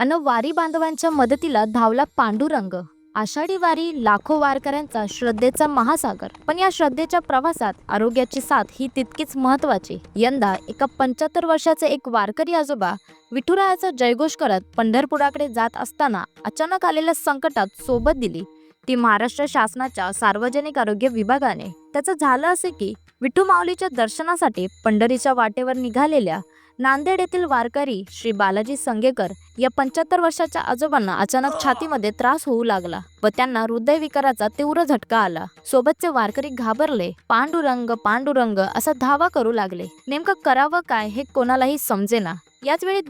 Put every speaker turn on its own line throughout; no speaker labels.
अन वारी बांधवांच्या मदतीला धावला पांडुरंग आषाढी वारी लाखो वारकऱ्यांचा श्रद्धेचा महासागर. पण या श्रद्धेच्या प्रवासात आरोग्याची साथ ही तितकीच महत्वाची यंदा एका पंच्याहत्तर वर्षाचे एक वारकरी आजोबा विठुरायाचा जयघोष करत पंढरपुराकडे जात असताना अचानक आलेल्या संकटात सोबत दिली. ती महाराष्ट्र शासनाच्या सार्वजनिक आरोग्य विभागाने. त्याचं झालं असे की विठू माऊलीच्या दर्शनासाठी पंढरीच्या वाटेवर निघालेल्या नांदेड येथील वारकरी श्री बालाजी संगेकर या पंच्याहत्तर वर्षाच्या आजोबांना अचानक छातीमध्ये त्रास होऊ लागला व त्यांना हृदयविकाराचा तीव्र झटका आला. सोबतचे वारकरी घाबरले. पांडुरंग पांडुरंग असा धावा करू लागले. नेमकं करावं काय हे कोणालाही समजेना. याच वेळी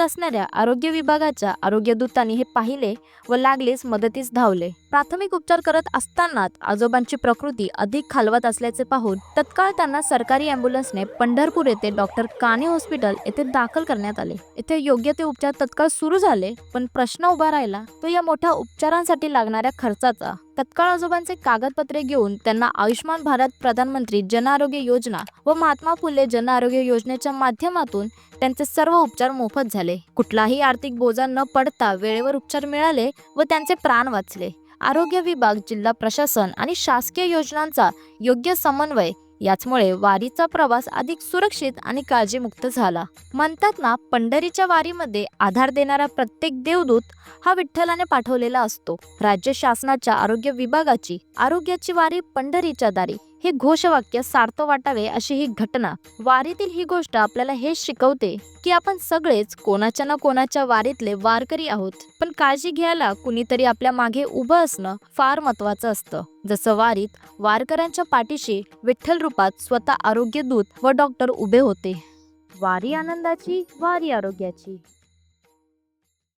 असणाऱ्या आरोग्य विभागाच्या आरोग्य दूतांनी हे पाहिले व लागलीच मदतीस धावले. प्राथमिक उपचार करत असतानाच आजोबांची प्रकृती अधिक खालवत असल्याचे पाहून तत्काळ त्यांना सरकारी अँब्युलन्सने पंढरपूर येथे डॉक्टर काने हॉस्पिटल येथे दाखल करण्यात आले. येथे योग्य ते उपचार तत्काळ सुरू झाले पण प्रश्न उभा राहिला तो या मोठ्या उपचारांसाठी लागणाऱ्या खर्चाचा. तत्काळ आजोबांचे कागदपत्रे घेऊन त्यांना आयुष्यमान भारत प्रधानमंत्री जन आरोग्य योजना व महात्मा फुले जन आरोग्य योजनेच्या माध्यमातून त्यांचे सर्व उपचार मोफत झाले. कुठलाही आर्थिक बोजा न पडता वेळेवर उपचार मिळाले व त्यांचे प्राण वाचले. आरोग्य विभाग जिल्हा प्रशासन आणि शासकीय योजनांचा योग्य समन्वय याचमुळे वारीचा प्रवास अधिक सुरक्षित आणि काळजीमुक्त झाला. म्हणतात ना पंढरीच्या वारीमध्ये आधार देणारा प्रत्येक देवदूत हा विठ्ठलाने पाठवलेला असतो. राज्य शासनाच्या आरोग्य विभागाची आरोग्याची वारी पंढरीच्या दारी. हे घोषवाक्य सार्थ वाटावे अशी ही घटना. वारीतील ही गोष्ट आपल्याला हेच शिकवते की आपण सगळेच कोणाच्या ना कोणाच्या वारीतले वारकरी आहोत. पण काळजी घ्यायला कुणीतरी आपल्या मागे उभं असणं फार महत्वाचं असतं. जसं वारीत वारकऱ्यांच्या पाठीशी विठ्ठल रूपात स्वतः आरोग्य दूत व डॉक्टर उभे होते. वारी आनंदाची वारी आरोग्याची.